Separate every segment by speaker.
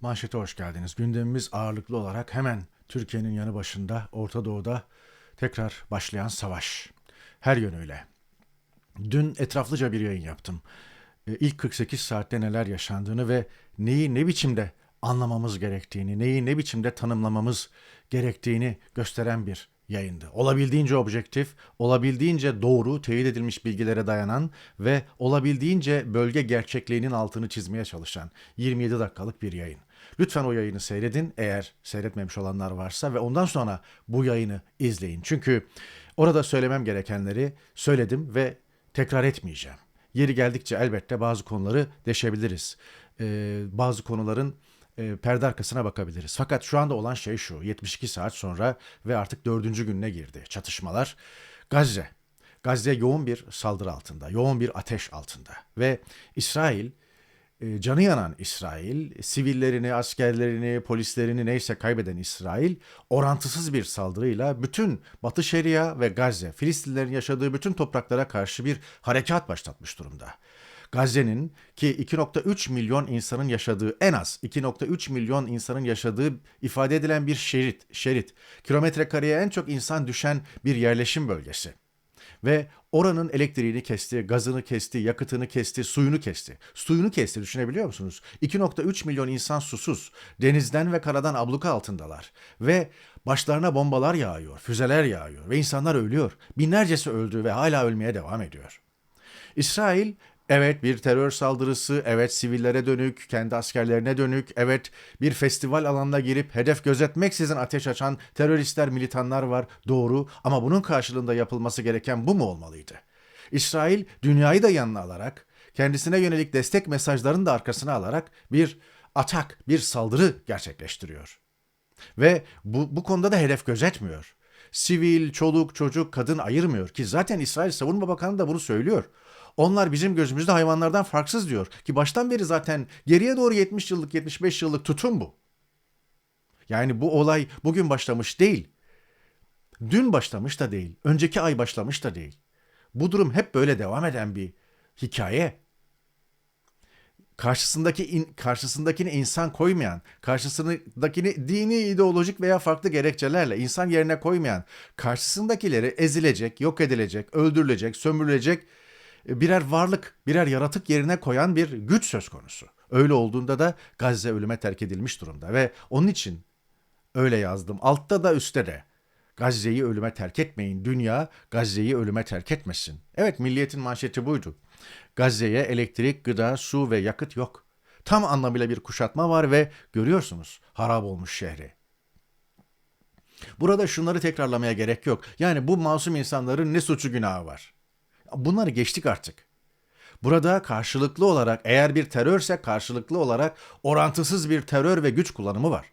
Speaker 1: Manşete hoş geldiniz. Gündemimiz ağırlıklı olarak hemen Türkiye'nin yanı başında Orta Doğu'da tekrar başlayan savaş. Her yönüyle. Dün etraflıca bir yayın yaptım. E, İlk 48 saatte neler yaşandığını ve neyi ne biçimde anlamamız gerektiğini, neyi ne biçimde tanımlamamız gerektiğini gösteren bir yayındı. Olabildiğince objektif, olabildiğince doğru, teyit edilmiş bilgilere dayanan ve olabildiğince bölge gerçekliğinin altını çizmeye çalışan 27 dakikalık bir yayın. Lütfen o yayını seyredin eğer seyretmemiş olanlar varsa ve ondan sonra bu yayını izleyin. Çünkü orada söylemem gerekenleri söyledim ve tekrar etmeyeceğim. Yeri geldikçe elbette bazı konuları deşebiliriz. Ee, bazı konuların e, perde arkasına bakabiliriz. Fakat şu anda olan şey şu. 72 saat sonra ve artık dördüncü gününe girdi çatışmalar. Gazze. Gazze yoğun bir saldırı altında, yoğun bir ateş altında. Ve İsrail, canı yanan İsrail, sivillerini, askerlerini, polislerini neyse kaybeden İsrail, orantısız bir saldırıyla bütün Batı Şeria ve Gazze, Filistinlerin yaşadığı bütün topraklara karşı bir harekat başlatmış durumda. Gazze'nin ki 2.3 milyon insanın yaşadığı en az 2.3 milyon insanın yaşadığı ifade edilen bir şerit, şerit. Kilometre kareye en çok insan düşen bir yerleşim bölgesi. Ve oranın elektriğini kesti, gazını kesti, yakıtını kesti, suyunu kesti. Suyunu kesti düşünebiliyor musunuz? 2.3 milyon insan susuz. Denizden ve karadan abluka altındalar. Ve başlarına bombalar yağıyor, füzeler yağıyor ve insanlar ölüyor. Binlercesi öldü ve hala ölmeye devam ediyor. İsrail Evet bir terör saldırısı, evet sivillere dönük, kendi askerlerine dönük, evet bir festival alanına girip hedef gözetmeksizin ateş açan teröristler, militanlar var, doğru ama bunun karşılığında yapılması gereken bu mu olmalıydı? İsrail dünyayı da yanına alarak, kendisine yönelik destek mesajlarını da arkasına alarak bir atak, bir saldırı gerçekleştiriyor. Ve bu, bu konuda da hedef gözetmiyor. Sivil, çoluk, çocuk, kadın ayırmıyor ki zaten İsrail Savunma Bakanı da bunu söylüyor. Onlar bizim gözümüzde hayvanlardan farksız diyor. Ki baştan beri zaten geriye doğru 70 yıllık 75 yıllık tutum bu. Yani bu olay bugün başlamış değil. Dün başlamış da değil. Önceki ay başlamış da değil. Bu durum hep böyle devam eden bir hikaye. Karşısındaki in, karşısındakini insan koymayan, karşısındakini dini, ideolojik veya farklı gerekçelerle insan yerine koymayan, karşısındakileri ezilecek, yok edilecek, öldürülecek, sömürülecek birer varlık, birer yaratık yerine koyan bir güç söz konusu. Öyle olduğunda da Gazze ölüme terk edilmiş durumda ve onun için öyle yazdım. Altta da üstte de. Gazze'yi ölüme terk etmeyin. Dünya Gazze'yi ölüme terk etmesin. Evet milliyetin manşeti buydu. Gazze'ye elektrik, gıda, su ve yakıt yok. Tam anlamıyla bir kuşatma var ve görüyorsunuz harap olmuş şehri. Burada şunları tekrarlamaya gerek yok. Yani bu masum insanların ne suçu günahı var? Bunları geçtik artık. Burada karşılıklı olarak eğer bir terörse karşılıklı olarak orantısız bir terör ve güç kullanımı var.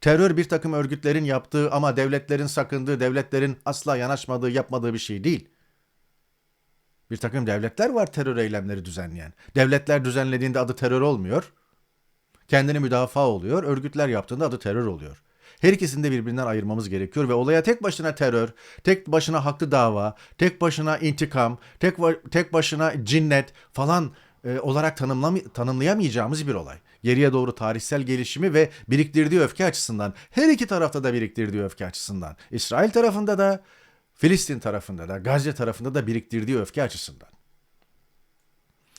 Speaker 1: Terör bir takım örgütlerin yaptığı ama devletlerin sakındığı, devletlerin asla yanaşmadığı, yapmadığı bir şey değil. Bir takım devletler var terör eylemleri düzenleyen. Devletler düzenlediğinde adı terör olmuyor. Kendini müdafaa oluyor. Örgütler yaptığında adı terör oluyor. Her ikisini de birbirinden ayırmamız gerekiyor ve olaya tek başına terör, tek başına haklı dava, tek başına intikam, tek tek başına cinnet falan e, olarak tanımlayamayacağımız bir olay. Geriye doğru tarihsel gelişimi ve biriktirdiği öfke açısından, her iki tarafta da biriktirdiği öfke açısından, İsrail tarafında da, Filistin tarafında da, Gazze tarafında da biriktirdiği öfke açısından.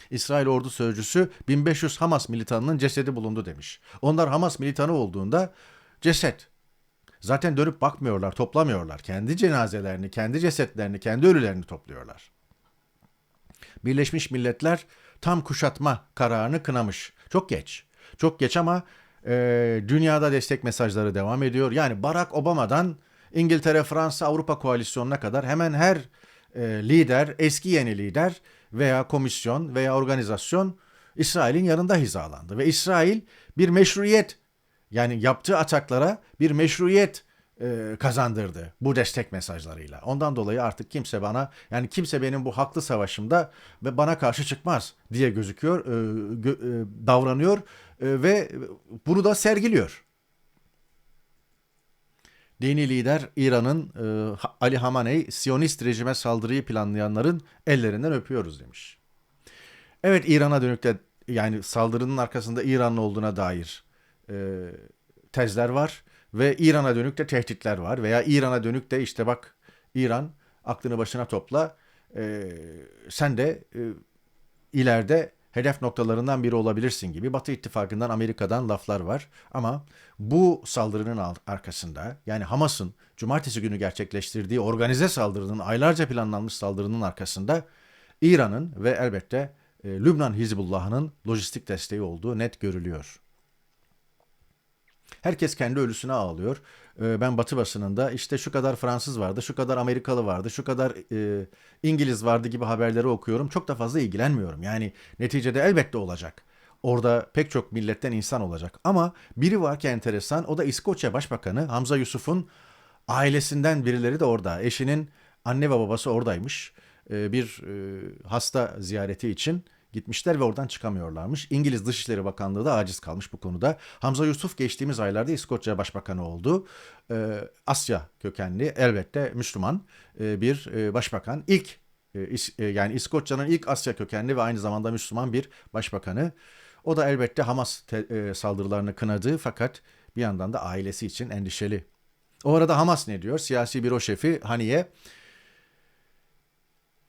Speaker 1: İsrail ordu sözcüsü 1500 Hamas militanının cesedi bulundu demiş. Onlar Hamas militanı olduğunda ceset. Zaten dönüp bakmıyorlar, toplamıyorlar. Kendi cenazelerini, kendi cesetlerini, kendi ölülerini topluyorlar. Birleşmiş Milletler tam kuşatma kararını kınamış. Çok geç. Çok geç ama e, dünyada destek mesajları devam ediyor. Yani Barack Obama'dan İngiltere, Fransa, Avrupa koalisyonuna kadar hemen her e, lider, eski yeni lider veya komisyon veya organizasyon İsrail'in yanında hizalandı. Ve İsrail bir meşruiyet yani yaptığı ataklara bir meşruiyet e, kazandırdı bu destek mesajlarıyla. Ondan dolayı artık kimse bana yani kimse benim bu haklı savaşımda ve bana karşı çıkmaz diye gözüküyor, e, gö, e, davranıyor e, ve bunu da sergiliyor. Dini lider İran'ın e, Ali Hamaney Siyonist rejime saldırıyı planlayanların ellerinden öpüyoruz demiş. Evet İran'a dönük de yani saldırının arkasında İranlı olduğuna dair e, tezler var ve İran'a dönük de tehditler var veya İran'a dönük de işte bak İran aklını başına topla e, sen de e, ileride hedef noktalarından biri olabilirsin gibi Batı ittifakından Amerika'dan laflar var. Ama bu saldırının al- arkasında yani Hamas'ın cumartesi günü gerçekleştirdiği organize saldırının aylarca planlanmış saldırının arkasında İran'ın ve elbette e, Lübnan Hizbullah'ın lojistik desteği olduğu net görülüyor. Herkes kendi ölüsüne ağlıyor. Ee, Ben Batı basınında işte şu kadar Fransız vardı, şu kadar Amerikalı vardı, şu kadar e, İngiliz vardı gibi haberleri okuyorum. Çok da fazla ilgilenmiyorum. Yani neticede elbette olacak. Orada pek çok milletten insan olacak. Ama biri var ki enteresan. O da İskoçya Başbakanı Hamza Yusuf'un ailesinden birileri de orada. Eşinin anne ve babası oradaymış. Ee, Bir e, hasta ziyareti için gitmişler ve oradan çıkamıyorlarmış. İngiliz Dışişleri Bakanlığı da aciz kalmış bu konuda. Hamza Yusuf geçtiğimiz aylarda İskoçya Başbakanı oldu. Ee, Asya kökenli elbette Müslüman e, bir e, başbakan. İlk e, e, yani İskoçya'nın ilk Asya kökenli ve aynı zamanda Müslüman bir başbakanı. O da elbette Hamas te- e, saldırılarını kınadı fakat bir yandan da ailesi için endişeli. O arada Hamas ne diyor? Siyasi büro şefi Haniye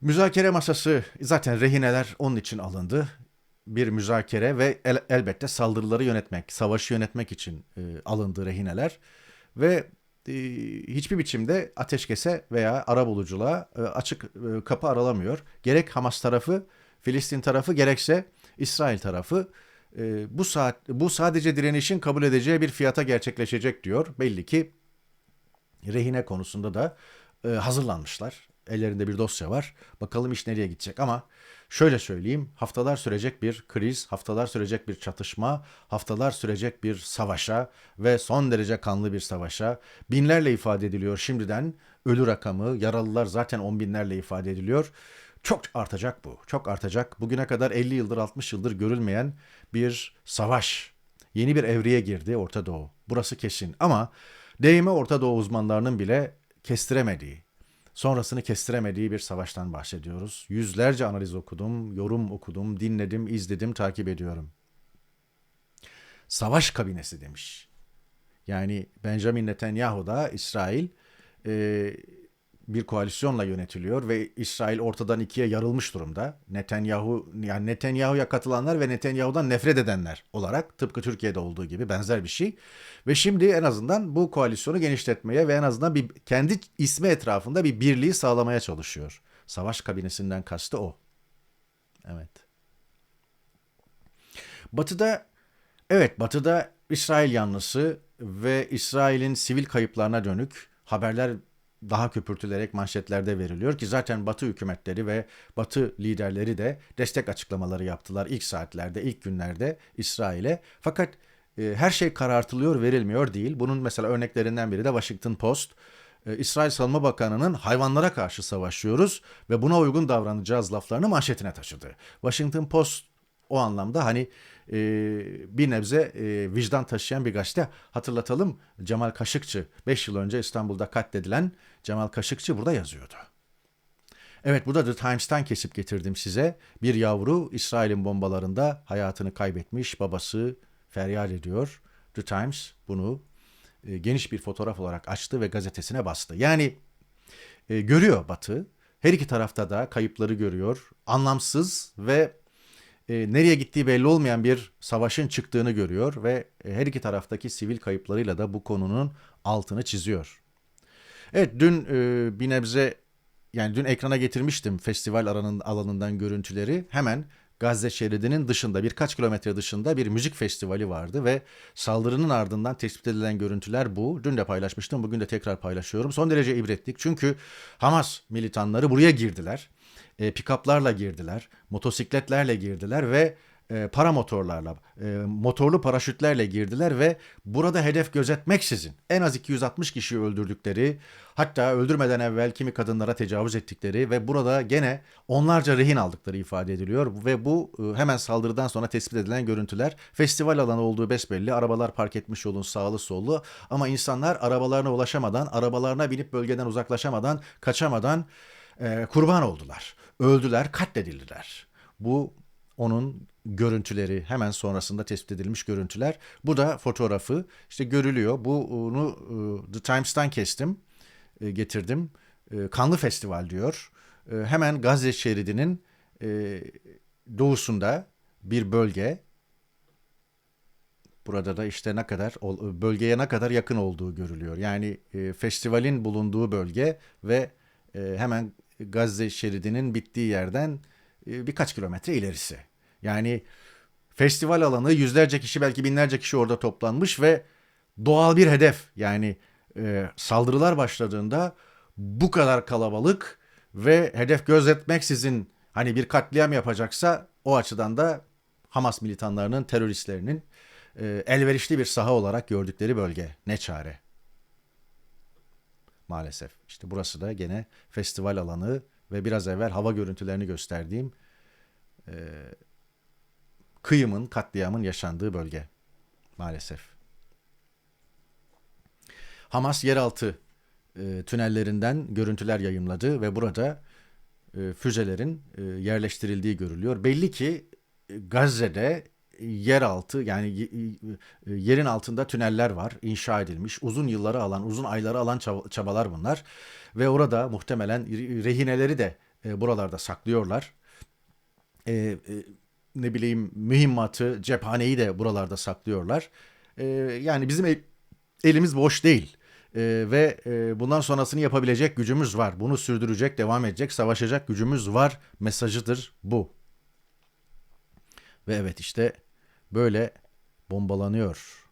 Speaker 1: Müzakere masası zaten rehineler onun için alındı. Bir müzakere ve el- elbette saldırıları yönetmek, savaşı yönetmek için e, alındı rehineler ve e, hiçbir biçimde ateşkese veya arabuluculuğa e, açık e, kapı aralamıyor. Gerek Hamas tarafı, Filistin tarafı gerekse İsrail tarafı e, bu saat bu sadece direnişin kabul edeceği bir fiyata gerçekleşecek diyor. Belli ki rehine konusunda da e, hazırlanmışlar. Ellerinde bir dosya var. Bakalım iş nereye gidecek ama şöyle söyleyeyim. Haftalar sürecek bir kriz, haftalar sürecek bir çatışma, haftalar sürecek bir savaşa ve son derece kanlı bir savaşa binlerle ifade ediliyor şimdiden. Ölü rakamı, yaralılar zaten on binlerle ifade ediliyor. Çok artacak bu. Çok artacak. Bugüne kadar 50 yıldır 60 yıldır görülmeyen bir savaş. Yeni bir evreye girdi Orta Doğu. Burası kesin. Ama değme Orta Doğu uzmanlarının bile kestiremediği, sonrasını kestiremediği bir savaştan bahsediyoruz. Yüzlerce analiz okudum, yorum okudum, dinledim, izledim, takip ediyorum. Savaş kabinesi demiş. Yani Benjamin Netanyahu da İsrail e, bir koalisyonla yönetiliyor ve İsrail ortadan ikiye yarılmış durumda. Netanyahu yani Netanyahu'ya katılanlar ve Netanyahu'dan nefret edenler olarak tıpkı Türkiye'de olduğu gibi benzer bir şey. Ve şimdi en azından bu koalisyonu genişletmeye ve en azından bir kendi ismi etrafında bir birliği sağlamaya çalışıyor. Savaş kabinesinden kastı o. Evet. Batı'da evet Batı'da İsrail yanlısı ve İsrail'in sivil kayıplarına dönük haberler daha köpürtülerek manşetlerde veriliyor ki zaten Batı hükümetleri ve Batı liderleri de destek açıklamaları yaptılar ilk saatlerde, ilk günlerde İsrail'e. Fakat e, her şey karartılıyor, verilmiyor değil. Bunun mesela örneklerinden biri de Washington Post. E, İsrail Savunma Bakanı'nın hayvanlara karşı savaşıyoruz ve buna uygun davranacağız laflarını manşetine taşıdı. Washington Post o anlamda hani e, bir nebze e, vicdan taşıyan bir gazete. Hatırlatalım Cemal Kaşıkçı 5 yıl önce İstanbul'da katledilen Cemal Kaşıkçı burada yazıyordu. Evet bu da The Times'tan kesip getirdim size. Bir yavru İsrail'in bombalarında hayatını kaybetmiş babası feryat ediyor. The Times bunu e, geniş bir fotoğraf olarak açtı ve gazetesine bastı. Yani e, görüyor Batı. Her iki tarafta da kayıpları görüyor. Anlamsız ve e, nereye gittiği belli olmayan bir savaşın çıktığını görüyor ve e, her iki taraftaki sivil kayıplarıyla da bu konunun altını çiziyor. Evet dün e, bir nebze yani dün ekrana getirmiştim festival alanın, alanından görüntüleri. Hemen Gazze şeridinin dışında birkaç kilometre dışında bir müzik festivali vardı ve saldırının ardından tespit edilen görüntüler bu. Dün de paylaşmıştım bugün de tekrar paylaşıyorum. Son derece ibretlik çünkü Hamas militanları buraya girdiler. E, pikaplarla girdiler, motosikletlerle girdiler ve e, paramotorlarla, e, motorlu paraşütlerle girdiler ve burada hedef gözetmeksizin en az 260 kişiyi öldürdükleri, hatta öldürmeden evvel kimi kadınlara tecavüz ettikleri ve burada gene onlarca rehin aldıkları ifade ediliyor ve bu e, hemen saldırıdan sonra tespit edilen görüntüler festival alanı olduğu besbelli. Arabalar park etmiş yolun sağlı sollu ama insanlar arabalarına ulaşamadan, arabalarına binip bölgeden uzaklaşamadan, kaçamadan e, kurban oldular. Öldüler, katledildiler. Bu onun görüntüleri hemen sonrasında tespit edilmiş görüntüler. Bu da fotoğrafı işte görülüyor. Bunu e, The Times'tan kestim, e, getirdim. E, Kanlı Festival diyor. Hemen Gazze şeridinin doğusunda bir bölge. Burada da işte ne kadar bölgeye ne kadar yakın olduğu görülüyor. Yani festivalin bulunduğu bölge ve hemen Gazze şeridinin bittiği yerden e, birkaç kilometre ilerisi. Yani festival alanı yüzlerce kişi belki binlerce kişi orada toplanmış ve doğal bir hedef. Yani e, saldırılar başladığında bu kadar kalabalık ve hedef gözetmeksizin hani bir katliam yapacaksa o açıdan da Hamas militanlarının, teröristlerinin e, elverişli bir saha olarak gördükleri bölge. Ne çare. Maalesef. İşte burası da gene festival alanı ve biraz evvel hava görüntülerini gösterdiğim e, kıyımın, katliamın yaşandığı bölge. Maalesef. Hamas yeraltı e, tünellerinden görüntüler yayımladı ve burada e, füzelerin e, yerleştirildiği görülüyor. Belli ki e, Gazze'de yeraltı yani e, yerin altında tüneller var inşa edilmiş uzun yılları alan uzun ayları alan çabalar bunlar ve orada muhtemelen rehineleri de e, buralarda saklıyorlar. E, ne bileyim mühimmatı cephaneyi de buralarda saklıyorlar. Yani bizim elimiz boş değil. ve bundan sonrasını yapabilecek gücümüz var. Bunu sürdürecek, devam edecek, savaşacak gücümüz var mesajıdır bu. Ve evet işte böyle bombalanıyor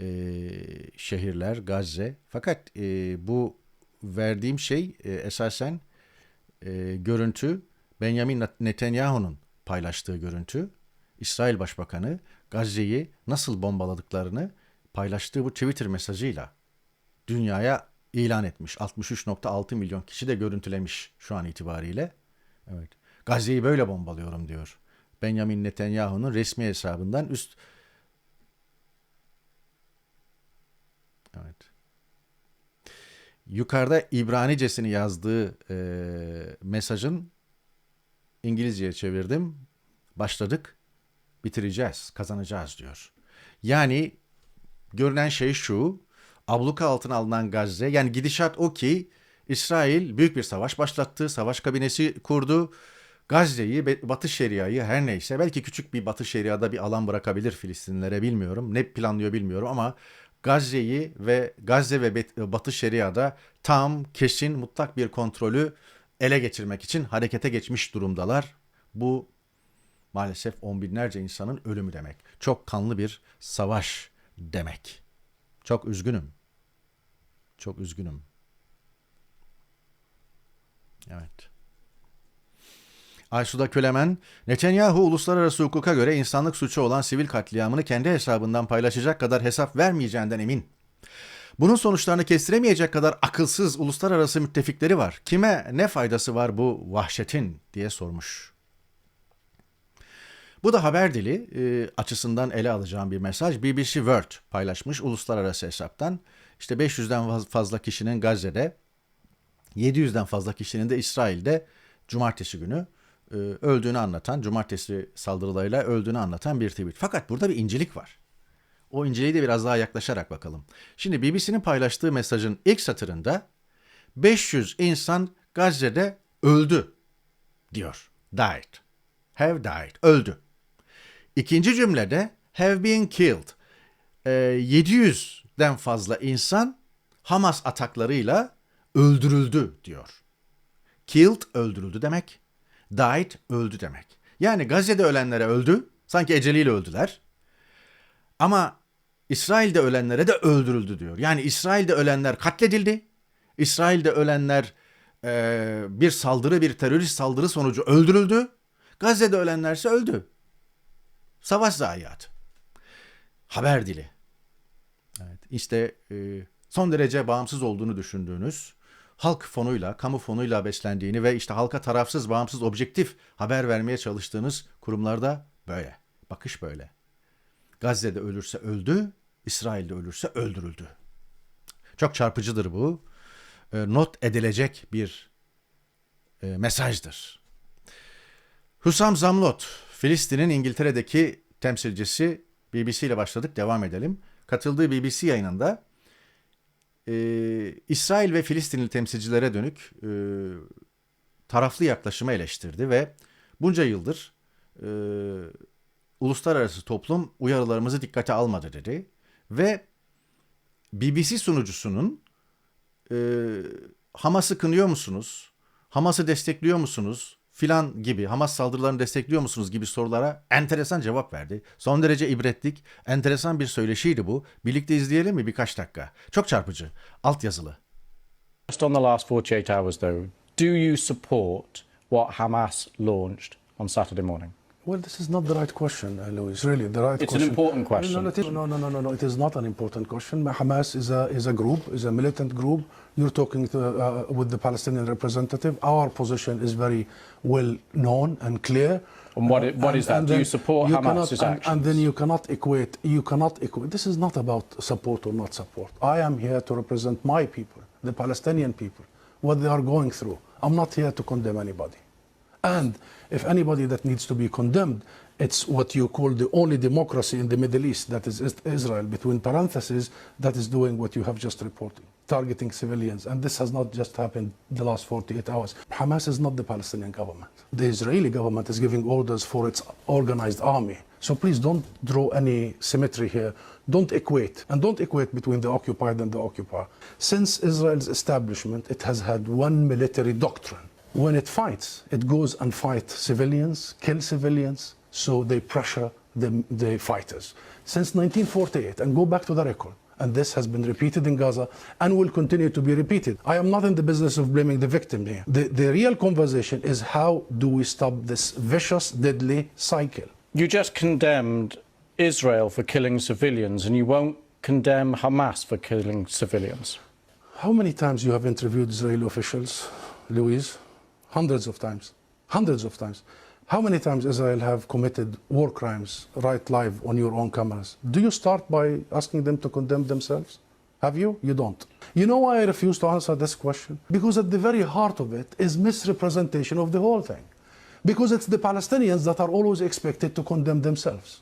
Speaker 1: ee, şehirler, Gazze. Fakat e, bu verdiğim şey e, esasen e, görüntü Benjamin Netanyahu'nun paylaştığı görüntü. İsrail Başbakanı Gazze'yi nasıl bombaladıklarını paylaştığı bu Twitter mesajıyla dünyaya ilan etmiş. 63.6 milyon kişi de görüntülemiş şu an itibariyle. Evet. Gazze'yi böyle bombalıyorum diyor. Benjamin Netanyahu'nun resmi hesabından üst Evet. Yukarıda İbranicesini yazdığı e, mesajın İngilizceye çevirdim. Başladık, bitireceğiz, kazanacağız diyor. Yani görünen şey şu, abluka altına alınan Gazze, yani gidişat o ki İsrail büyük bir savaş başlattı, savaş kabinesi kurdu Gazze'yi, Batı Şeria'yı her neyse belki küçük bir Batı Şeria'da bir alan bırakabilir Filistinlilere bilmiyorum. Ne planlıyor bilmiyorum ama Gazze'yi ve Gazze ve Batı Şeria'da tam, kesin, mutlak bir kontrolü ele geçirmek için harekete geçmiş durumdalar. Bu maalesef on binlerce insanın ölümü demek. Çok kanlı bir savaş demek. Çok üzgünüm. Çok üzgünüm. Evet. Aysuda Kölemen, Netanyahu uluslararası hukuka göre insanlık suçu olan sivil katliamını kendi hesabından paylaşacak kadar hesap vermeyeceğinden emin. Bunun sonuçlarını kestiremeyecek kadar akılsız uluslararası müttefikleri var. Kime ne faydası var bu vahşetin diye sormuş. Bu da haber dili e, açısından ele alacağım bir mesaj. BBC World paylaşmış uluslararası hesaptan. İşte 500'den fazla kişinin Gazze'de, 700'den fazla kişinin de İsrail'de cumartesi günü e, öldüğünü anlatan, cumartesi saldırılarıyla öldüğünü anlatan bir tweet. Fakat burada bir incelik var. O inceliği de biraz daha yaklaşarak bakalım. Şimdi BBC'nin paylaştığı mesajın ilk satırında 500 insan Gazze'de öldü diyor. Died. Have died. Öldü. İkinci cümlede have been killed. E, 700'den fazla insan Hamas ataklarıyla öldürüldü diyor. Killed öldürüldü demek died öldü demek. Yani Gazze'de ölenlere öldü. Sanki eceliyle öldüler. Ama İsrail'de ölenlere de öldürüldü diyor. Yani İsrail'de ölenler katledildi. İsrail'de ölenler e, bir saldırı, bir terörist saldırı sonucu öldürüldü. Gazze'de ölenlerse öldü. Savaş zayiatı. Haber dili. Evet, işte e, son derece bağımsız olduğunu düşündüğünüz halk fonuyla, kamu fonuyla beslendiğini ve işte halka tarafsız, bağımsız, objektif haber vermeye çalıştığınız kurumlarda böyle. Bakış böyle. Gazze'de ölürse öldü, İsrail'de ölürse öldürüldü. Çok çarpıcıdır bu. E, not edilecek bir e, mesajdır. Hüsam Zamlot, Filistin'in İngiltere'deki temsilcisi BBC ile başladık, devam edelim. Katıldığı BBC yayınında e, İsrail ve Filistinli temsilcilere dönük e, taraflı yaklaşımı eleştirdi ve bunca yıldır e, uluslararası toplum uyarılarımızı dikkate almadı dedi. Ve BBC sunucusunun e, Hamas'ı kınıyor musunuz? Hamas'ı destekliyor musunuz? Filan gibi Hamas saldırılarını destekliyor musunuz gibi sorulara enteresan cevap verdi. Son derece ibretlik, enteresan bir söyleşiydi bu. Birlikte izleyelim mi birkaç dakika? Çok çarpıcı. Alt yazılı.
Speaker 2: Just on the last 48 hours, though, do you support what Hamas launched on Saturday morning?
Speaker 3: Well, this is not the right question, uh, Louis. Really, the right question.
Speaker 2: It's an important question.
Speaker 3: No, no, it is- no, no, no, no. It is not an important question. Hamas is a is a group, is a militant group. You're talking to, uh, with the Palestinian representative. Our position is very well known and clear.
Speaker 2: And what i- what is that? Do you support
Speaker 3: you
Speaker 2: Hamas's
Speaker 3: cannot, and, and then you cannot equate. You cannot equate. This is not about support or not support. I am here to represent my people, the Palestinian people, what they are going through. I'm not here to condemn anybody. And if anybody that needs to be condemned, it's what you call the only democracy in the Middle East, that is Is- Israel, between parentheses, that is doing what you have just reported, targeting civilians. And this has not just happened the last 48 hours. Hamas is not the Palestinian government. The Israeli government is giving orders for its organized army. So please don't draw any symmetry here. Don't equate. And don't equate between the occupied and the occupier. Since Israel's establishment, it has had one military doctrine. When it fights, it goes and fights civilians, kill civilians, so they pressure the, the fighters. Since 1948, and go back to the record, and this has been repeated in Gaza and will continue to be repeated. I am not in the business of blaming the victim here. The, the real conversation is how do we stop this vicious, deadly cycle?
Speaker 2: You just condemned Israel for killing civilians, and you won't condemn Hamas for killing civilians.
Speaker 3: How many times you have interviewed Israeli officials, Louise? Hundreds of times. Hundreds of times. How many times Israel have committed war crimes right live on your own cameras? Do you start by asking them to condemn themselves? Have you? You don't. You know why I refuse to answer this question? Because at the very heart of it is misrepresentation of the whole thing. Because it's the Palestinians that are always expected to condemn themselves.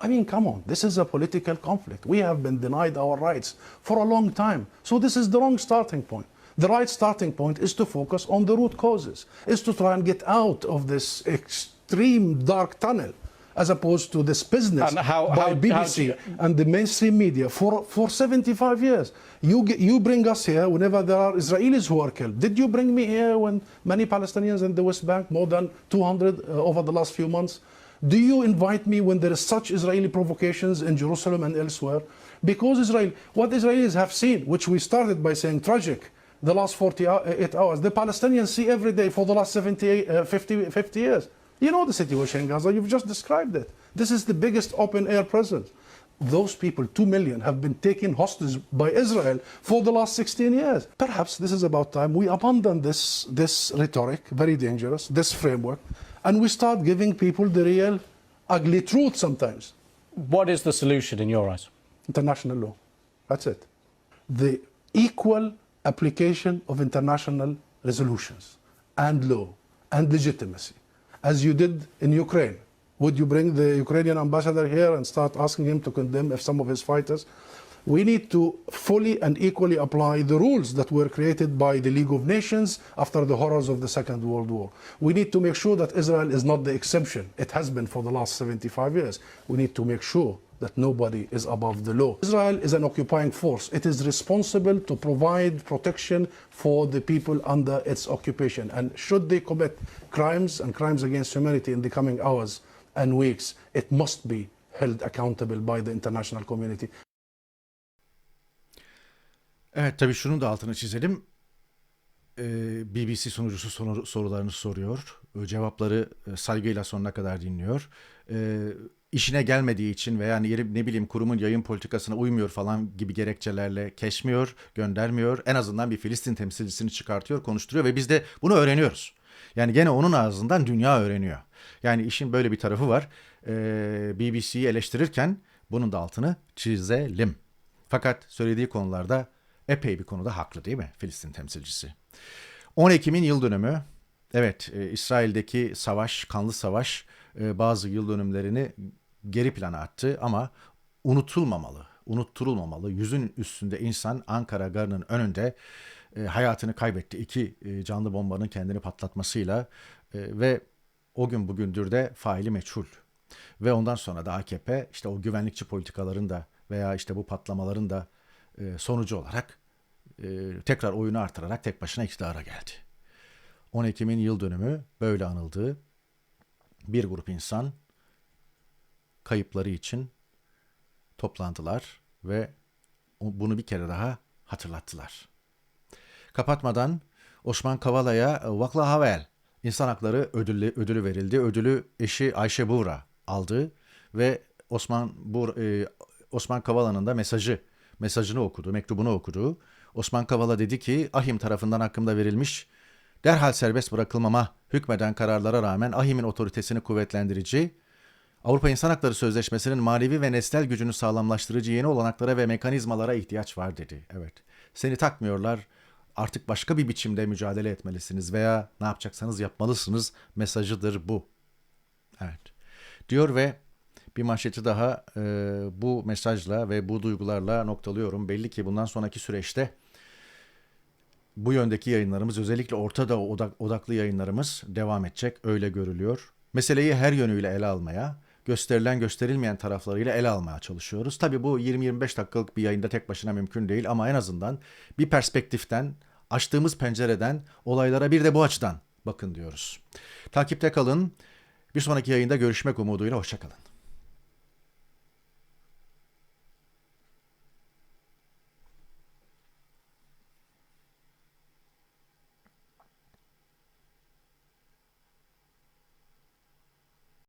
Speaker 3: I mean, come on, this is a political conflict. We have been denied our rights for a long time. So this is the wrong starting point. The right starting point is to focus on the root causes, is to try and get out of this extreme dark tunnel, as opposed to this business
Speaker 2: And how-
Speaker 3: by
Speaker 2: how- how
Speaker 3: BBC
Speaker 2: you-
Speaker 3: and the mainstream media for, for 75 years. You, you bring us here whenever there are Israelis who are killed. Did you bring me here when many Palestinians in the West Bank, more than 200 uh, over the last few months? Do you invite me when there is such Israeli provocations in Jerusalem and elsewhere? Because Israel, what Israelis have seen, which we started by saying tragic, the last 48 hours, the Palestinians see every day for the last 78, uh, 50, 50 years. You know the situation in Gaza, you've just described it. This is the biggest open air prison. Those people, 2 million, have been taken hostage by Israel for the last 16 years. Perhaps this is about time we abandon this, this rhetoric, very dangerous, this framework, and we start giving people the real ugly truth sometimes.
Speaker 2: What is the solution in your eyes?
Speaker 3: International law. That's it. The equal application of international resolutions and law and legitimacy, as you did in Ukraine. Would you bring the Ukrainian ambassador here and start asking him to condemn if some of his fighters? We need to fully and equally apply the rules that were created by the League of Nations after the horrors of the Second World War. We need to make sure that Israel is not the exception. It has been for the last 75 years. We need to make sure that nobody is above the law. Israel is an occupying force. It is responsible to provide protection for the people under its occupation. And should they commit crimes and crimes against humanity in the coming hours and weeks, it must be held accountable by the international community.
Speaker 1: Evet tabii şunun da altını çizelim. Ee, BBC sunucusu soru- sorularını soruyor. Ee, Cevapları e, saygıyla sonuna kadar dinliyor. İşine gelmediği için veya ne, ne bileyim kurumun yayın politikasına uymuyor falan gibi gerekçelerle keşmiyor, göndermiyor. En azından bir Filistin temsilcisini çıkartıyor, konuşturuyor ve biz de bunu öğreniyoruz. Yani gene onun ağzından dünya öğreniyor. Yani işin böyle bir tarafı var. Ee, BBC'yi eleştirirken bunun da altını çizelim. Fakat söylediği konularda epey bir konuda haklı değil mi Filistin temsilcisi? 10 Ekim'in yıl dönümü Evet, e, İsrail'deki savaş, kanlı savaş e, bazı yıl dönümlerini geri plana attı ama unutulmamalı, unutturulmamalı. Yüzün üstünde insan Ankara Garı'nın önünde e, hayatını kaybetti. İki e, canlı bombanın kendini patlatmasıyla e, ve o gün bugündür de faili meçhul. Ve ondan sonra da AKP işte o güvenlikçi politikaların da veya işte bu patlamaların da e, sonucu olarak e, tekrar oyunu artırarak tek başına iktidara geldi. 10 Ekim'in yıl dönümü böyle anıldı. Bir grup insan kayıpları için toplandılar ve bunu bir kere daha hatırlattılar. Kapatmadan Osman Kavala'ya Vakla Havel İnsan Hakları ödülü, ödülü verildi. Ödülü eşi Ayşe Buğra aldı ve Osman Buğra, e, Osman Kavala'nın da mesajı mesajını okudu, mektubunu okudu. Osman Kavala dedi ki Ahim tarafından hakkımda verilmiş derhal serbest bırakılmama hükmeden kararlara rağmen Ahim'in otoritesini kuvvetlendirici, Avrupa İnsan Hakları Sözleşmesi'nin manevi ve nesnel gücünü sağlamlaştırıcı yeni olanaklara ve mekanizmalara ihtiyaç var dedi. Evet. Seni takmıyorlar. Artık başka bir biçimde mücadele etmelisiniz veya ne yapacaksanız yapmalısınız mesajıdır bu. Evet. Diyor ve bir manşeti daha e, bu mesajla ve bu duygularla noktalıyorum. Belli ki bundan sonraki süreçte bu yöndeki yayınlarımız özellikle Orta Doğu odak- odaklı yayınlarımız devam edecek öyle görülüyor. Meseleyi her yönüyle ele almaya, gösterilen gösterilmeyen taraflarıyla ele almaya çalışıyoruz. Tabii bu 20-25 dakikalık bir yayında tek başına mümkün değil ama en azından bir perspektiften, açtığımız pencereden olaylara bir de bu açıdan bakın diyoruz. Takipte kalın. Bir sonraki yayında görüşmek umuduyla hoşçakalın.